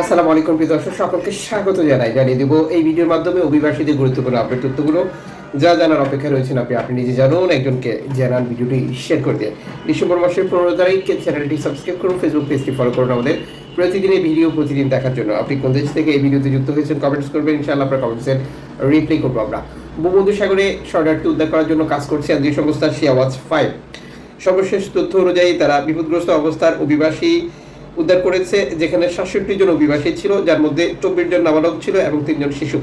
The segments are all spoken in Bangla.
আসসালামু আলাইকুম প্রিয় দর্শক, সকলকে স্বাগত জানাই। জানিয়ে দেব, এই ভিডিওর মাধ্যমে অভিবাসীদের গুরুত্বপূর্ণ আপডেট তথ্যগুলো যা জানার অপেক্ষা রয়েছেন আপনি। আপনি নিজে জানুন, একজনকে জানান ভিডিওটি শেয়ার করে দিয়ে ডিসেম্বর মাসের পনেরো তারিখ চ্যানেলটি সাবস্ক্রাইব করুন ফেসবুক পেজটি ফলো করুন আমাদের। প্রতিদিন এই ভিডিও প্রতিদিন দেখার জন্য। আপনি কোন দেশ থেকে এই ভিডিওতে যুক্ত হয়েছেন কমেন্টস করবেন, ইনশাআল্লাহ আপনার কমেন্টসের রিপ্লাই করব আমরা। ভূমধ্য সাগরে শর্ডারটি উদ্ধার করার জন্য কাজ করছে আন্তর্জাতিক সংস্থা শিয়াওয়াজ ফাইভ সর্বশেষ তথ্য অনুযায়ী তারা বিপদগ্রস্ত অবস্থার অভিবাসী উদ্ধার করেছে, যেখানে সাতষট্টি জন অভিবাসী ছিল, যার মধ্যে চব্বিশ জন নাবালক ছিল এবং তিনজন শিশু।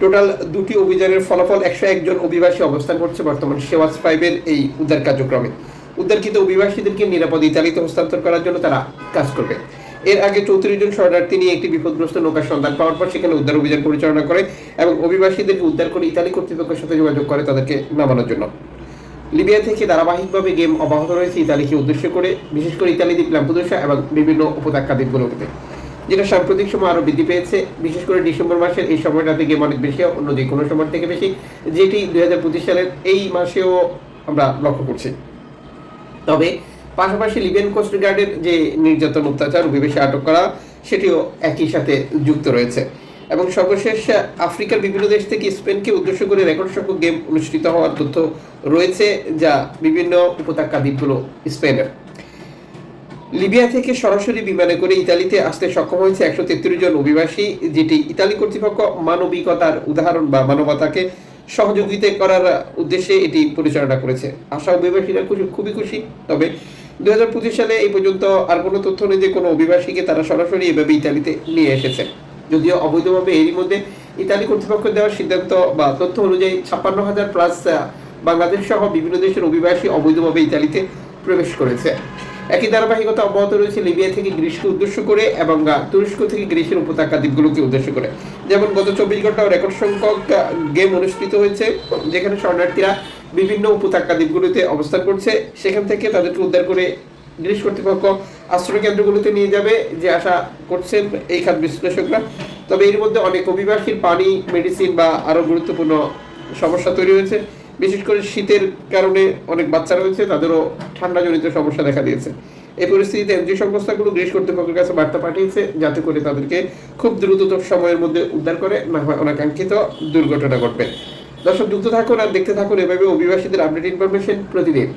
টোটাল দুটি অভিযানের ফলাফল একশো একজন অভিবাসী অবস্থান করছে বর্তমান সেওয়াজ ফাইভের এই উদ্ধার কার্যক্রমে। উদ্ধারকৃত অভিবাসীদেরকে নিরাপদ ইতালিতে হস্তান্তর করার জন্য তারা কাজ করবে। এর আগে চৌত্রিশ জন শরণার্থী নিয়ে একটি বিপদগ্রস্ত নৌকার সন্ধান পাওয়ার পর সেখানে উদ্ধার অভিযান পরিচালনা করে এবং অভিবাসীদেরকে উদ্ধার করে ইতালি কর্তৃপক্ষের সাথে যোগাযোগ করে তাদেরকে নামানোর জন্য। লিবিয়া থেকে ধারাবাহিকভাবে গেম অব্যাহত রয়েছে ইতালিকে উদ্দেশ্য করে, বিশেষ করে ইতালি দ্বীপ ল্যাম্পুদোসা এবং বিভিন্ন উপত্যকা দ্বীপগুলোতে, যেটা সাম্প্রতিক সময় আরও বৃদ্ধি পেয়েছে। বিশেষ করে ডিসেম্বর মাসের এই সময়টাতে গেম অনেক বেশি অন্য যে কোনো সময় থেকে বেশি, যেটি দুই হাজার পঁচিশ সালের এই মাসেও আমরা লক্ষ্য করছি। তবে পাশাপাশি লিবিয়ান কোস্ট গার্ডের যে নির্যাতন, অত্যাচার, অভিবেশে আটক করা, সেটিও একই সাথে যুক্ত রয়েছে। এবং সর্বশেষ আফ্রিকার বিভিন্ন দেশ থেকে স্পেনকে উদ্দেশ্য করে রেকর্ড সংখ্যক গেম অনুষ্ঠিত হওয়ার তথ্য রয়েছে যা বিভিন্ন উপত্যকা দ্বীপগুলো স্পেনের। লিবিয়া থেকে সরাসরি বিমানে করে ইতালিতে আসতে সক্ষম হয়েছে একশো তেত্রিশ জন অভিবাসী, যেটি ইতালি কর্তৃপক্ষ মানবিকতার উদাহরণ বা মানবতাকে সহযোগিতা করার উদ্দেশ্যে এটি পরিচালনা করেছে। আশা অভিবাসীরা খুবই খুশি, তবে দু হাজার পঁচিশ সালে এই পর্যন্ত আর কোনো তথ্য নেই যে কোনো অভিবাসীকে তারা সরাসরি এভাবে ইতালিতে নিয়ে এসেছে। যদিও অবৈধভাবে এরই মধ্যে ইতালি কর্তৃপক্ষ দেওয়ার সিদ্ধান্ত বা তথ্য অনুযায়ী ছাপ্পান্ন হাজার প্লাস বাংলাদেশ সহ বিভিন্ন দেশের অভিবাসী অবৈধভাবে ইতালিতে প্রবেশ করেছে। একই ধারাবাহিকতা অব্যাহত রয়েছে লিবিয়া থেকে গ্রীষ্মকে উদ্দেশ্য করে এবং তুরস্ক থেকে গ্রীষ্মের উপত্যকা দ্বীপগুলোকে উদ্দেশ্য করে। যেমন গত চব্বিশ ঘণ্টা রেকর্ড সংখ্যক গেম অনুষ্ঠিত হয়েছে, যেখানে শরণার্থীরা বিভিন্ন উপত্যকা দ্বীপগুলোতে অবস্থান করছে। সেখান থেকে তাদেরকে উদ্ধার করে গ্রীষ্ম কর্তৃপক্ষ আশ্রয় কেন্দ্রগুলোতে নিয়ে যাবে যে আশা করছেন এই খাত বিশ্লেষকরা। তবে এর মধ্যে অনেক অভিবাসীর পানি, মেডিসিন বা আরও গুরুত্বপূর্ণ সমস্যা তৈরি হয়েছে। বিশেষ করে শীতের কারণে অনেক বাচ্চা রয়েছে, তাদেরও ঠান্ডাজনিত সমস্যা দেখা দিয়েছে। এই পরিস্থিতিতে এনজিও সংস্থাগুলো গ্রীস কর্তৃপক্ষের কাছে বার্তা পাঠিয়েছে যাতে করে তাদেরকে খুব দ্রুততম সময়ের মধ্যে উদ্ধার করে, না হয় অনাকাঙ্ক্ষিত দুর্ঘটনা ঘটবে। দর্শক, যুক্ত থাকুন আর দেখতে থাকুন এভাবে অভিবাসীদের আপডেট ইনফরমেশন প্রতিদিন।